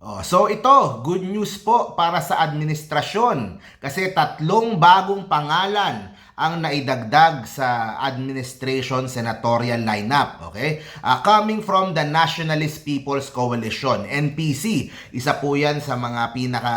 Oh, so ito, good news po para sa administrasyon kasi tatlong bagong pangalan ang naidagdag sa administration senatorial lineup, okay? Ah, coming from the Nationalist People's Coalition, NPC. Isa po 'yan sa mga pinaka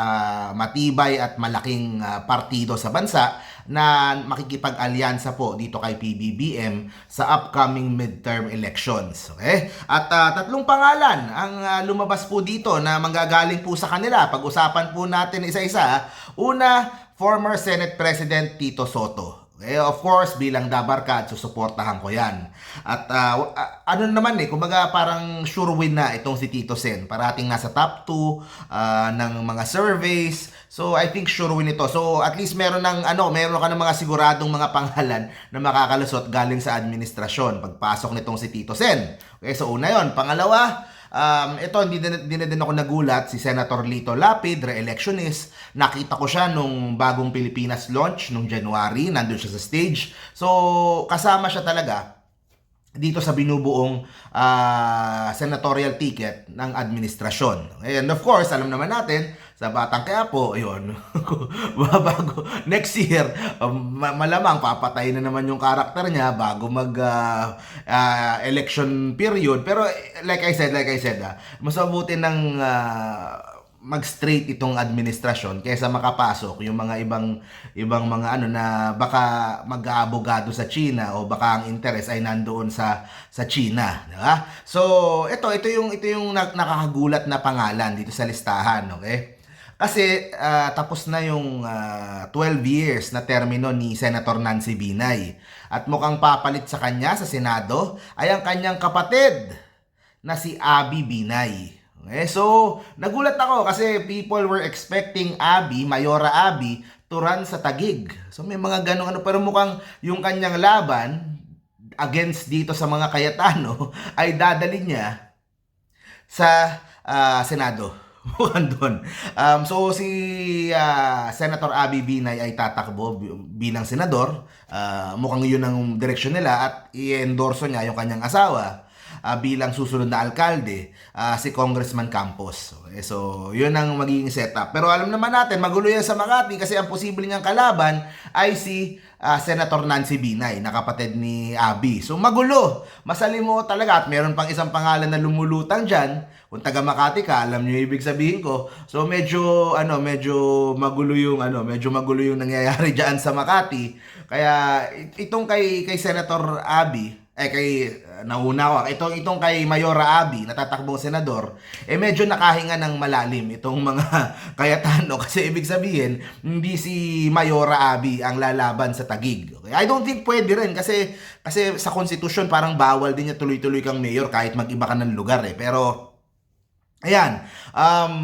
matibay at malaking ah, partido sa bansa na makikipag-alyansa po dito kay PBBM sa upcoming midterm elections. Okay? At ah, tatlong pangalan ang ah, lumabas po dito na manggagaling po sa kanila. Pag-usapan po natin isa-isa. Una, former Senate President Tito Soto. Okay, of course, bilang Dabarkad, susuportahan ko yan. At ah, ah, ano naman eh, kumbaga parang sure win na itong si Tito Sen. Parating nasa top 2 ng mga surveys. So, I think sure win ito. So, at least meron ng, ano, meron ka ng mga siguradong mga pangalan na makakalusot galing sa administrasyon pagpasok nitong si Tito Sen. Okay, so una yon Pangalawa, Um, ito, hindi din, na din ako nagulat. Si Senator Lito Lapid, re-electionist. Nakita ko siya nung bagong Pilipinas launch nung January. Nandun siya sa stage. So, kasama siya talaga dito sa binubuong ah, senatorial ticket ng administrasyon. And of course, alam naman natin, sa Batang Quiapo, yun, bago, next year, um, ma- malamang papatay na naman yung karakter niya bago mag ah, ah, election period. Pero like I said, like I said, ah, mas mabuti ng ah, mag-straight itong administrasyon kaysa makapasok yung mga ibang ibang mga ano na baka mag-aabogado sa China o baka ang interest ay nandoon sa sa China, di ba? So, ito ito yung ito yung nak- nakakagulat na pangalan dito sa listahan, okay? Kasi ah, tapos na yung ah, 12 years na termino ni Senator Nancy Binay at mukhang papalit sa kanya sa Senado ay ang kanyang kapatid na si Abby Binay. Okay, so nagulat ako kasi people were expecting Abby, Mayora Abby, to run sa Tagig. So may mga ganong ano, pero mukhang yung kanyang laban against dito sa mga Kayatano ay dadali niya sa ah, Senado. Mukhang doon. Um, so si ah, Senator Abby Binay ay tatakbo bi- bilang senador. Ah, mukhang yun ang direksyon nila at i-endorso niya yung kanyang asawa ah, bilang susunod na alkalde, ah, si Congressman Campos. Okay, so, yun ang magiging setup. Pero alam naman natin, magulo yan sa Makati kasi ang posible niyang kalaban ay si ah, Senator Nancy Binay, na kapatid ni Abby. So, magulo. Masalimo talaga. At meron pang isang pangalan na lumulutang dyan. Kung taga Makati ka, alam niyo ibig sabihin ko. So, medyo, ano, medyo magulo yung, ano, medyo magulo yung nangyayari dyan sa Makati. Kaya, it- itong kay, kay Senator Abby, eh kay uh, nauna ako. Itong itong kay Mayora Abi, natatakbong senador, eh medyo nakahinga ng malalim itong mga Kayatano kasi ibig sabihin hindi si Mayora Abi ang lalaban sa Tagig. Okay? I don't think pwede rin kasi kasi sa konstitusyon parang bawal din niya tuloy-tuloy kang mayor kahit mag-iba ka ng lugar eh. Pero Ayan, um,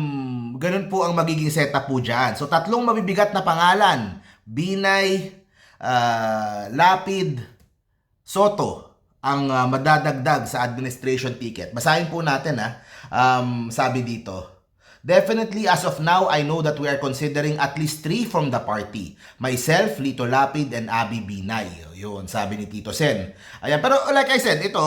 ganun po ang magiging setup po dyan. So, tatlong mabibigat na pangalan. Binay, ah, Lapid, Soto ang ah, madadagdag sa administration ticket. Basahin po natin ha. Um, sabi dito, Definitely, as of now, I know that we are considering at least three from the party. Myself, Lito Lapid, and Abby Binay. Yun, sabi ni Tito Sen. Ayan, pero like I said, ito,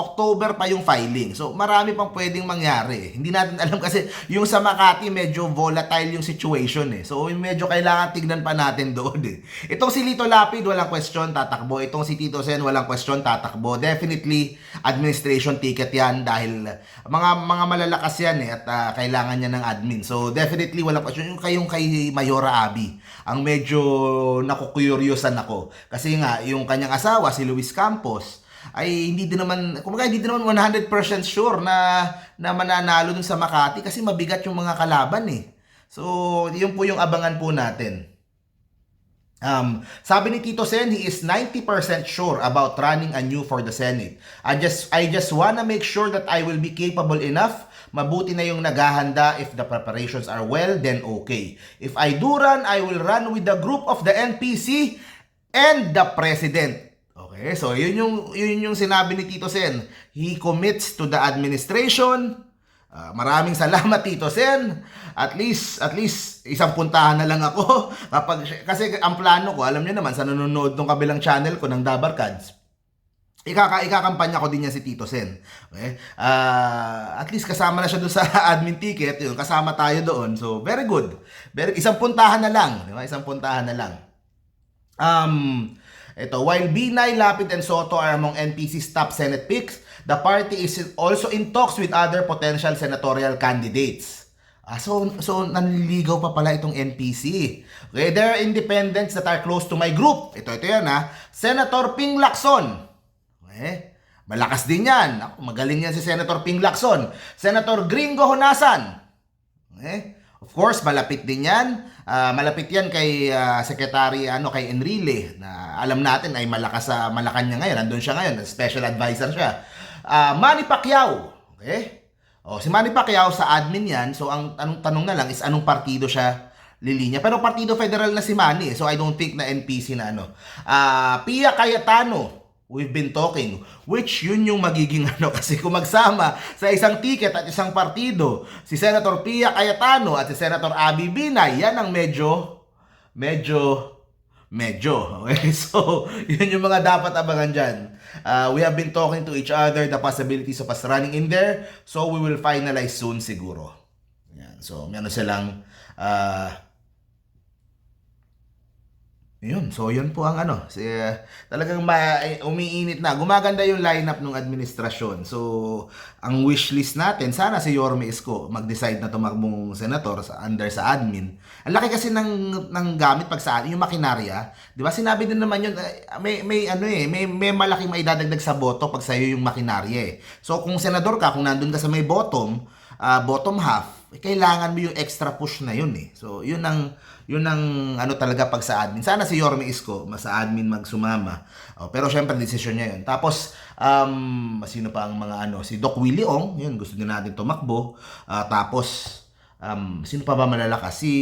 October pa yung filing. So, marami pang pwedeng mangyari. Hindi natin alam kasi yung sa Makati, medyo volatile yung situation eh. So, medyo kailangan tignan pa natin doon eh. Itong si Lito Lapid, walang question, tatakbo. Itong si Tito Sen, walang question, tatakbo. Definitely, administration ticket yan dahil mga mga malalakas yan eh at ah, kailangan niya ng admin. So, definitely, walang question. Yung kayong kay Mayora Abi, ang medyo nakukuryosan ako. Kasi nga, yung kanyang asawa, si Luis Campos, ay hindi din naman, kumbaga hindi din naman 100% sure na, na mananalo dun sa Makati kasi mabigat yung mga kalaban eh. So, yun po yung abangan po natin. Um, sabi ni Tito Sen, he is 90% sure about running anew for the Senate. I just I just wanna make sure that I will be capable enough. Mabuti na yung naghahanda if the preparations are well, then okay. If I do run, I will run with the group of the NPC and the President. Okay, so yun yung yun yung sinabi ni Tito Sen. He commits to the administration. Ah, maraming salamat Tito Sen. At least at least isang puntahan na lang ako kapag kasi ang plano ko, alam niyo naman sa nanonood ng kabilang channel ko ng Dabarkads. Ikaka ikakampanya ko din yan si Tito Sen. Okay? Ah, at least kasama na siya doon sa admin ticket, yun, kasama tayo doon. So, very good. Very isang puntahan na lang, di ba? Isang puntahan na lang. Um, ito, while Binay, Lapid, and Soto are among NPC's top Senate picks, the party is also in talks with other potential senatorial candidates. Ah, so, so nanliligaw pa pala itong NPC. Okay, there are independents that are close to my group. Ito, ito yan ha. Senator Ping Lacson. Okay? Malakas din yan. Ako, magaling yan si Senator Ping Lacson. Senator Gringo Honasan. Okay? Of course, malapit din yan. Ah, malapit yan kay ah, Secretary ano kay Enrile na alam natin ay malakas sa Malacanang ngayon. Nandun siya ngayon, special advisor siya. Ah, Manny Pacquiao. Okay? O, si Manny Pacquiao sa admin yan. So, ang anong tanong na lang is anong partido siya lilinya. Pero partido federal na si Manny. So, I don't think na NPC na ano. Ah, Pia Cayetano. We've been talking. Which yun yung magiging ano. Kasi kung magsama sa isang ticket at isang partido, si Senator Pia Cayetano at si Senator Abby Binay, yan ang medyo, medyo, medyo. Okay? So, yun yung mga dapat abangan dyan. Uh, we have been talking to each other the possibilities of us running in there. So, we will finalize soon siguro. Yan. So, may ano silang, uh, yun, so yun po ang ano, si, talagang ma, eh, umiinit na. Gumaganda yung lineup ng administrasyon. So, ang wish list natin, sana si Yorme Isko mag-decide na tumakbong senator sa under sa admin. Ang laki kasi ng ng gamit pag sa yung makinarya. 'Di ba? Sinabi din naman yun, eh, may may ano eh, may may malaking maidadagdag sa boto pag sa iyo yung makinarya eh. So, kung senador ka, kung nandun ka sa may bottom, ah, bottom half, eh, kailangan mo yung extra push na yun eh. So, yun ang yun ang ano talaga pag sa admin. Sana si Yorme Isko, mas sa admin magsumama. Oh, pero syempre desisyon niya yun. Tapos um sino pa ang mga ano, si Doc Willie Ong, yun gusto din natin tumakbo. Ah, tapos um, sino pa ba malalakas? Si,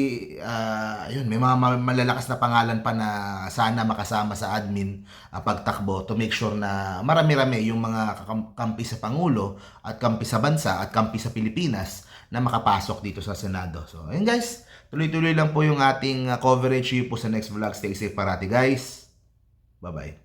ah, yun, may mga ma- malalakas na pangalan pa na sana makasama sa admin ah, pagtakbo to make sure na marami-rami yung mga kampi sa Pangulo at kampi sa bansa at kampi sa Pilipinas na makapasok dito sa Senado. So, ayun guys, tuloy-tuloy lang po yung ating ah, coverage po sa next vlog. Stay safe parati guys. Bye-bye.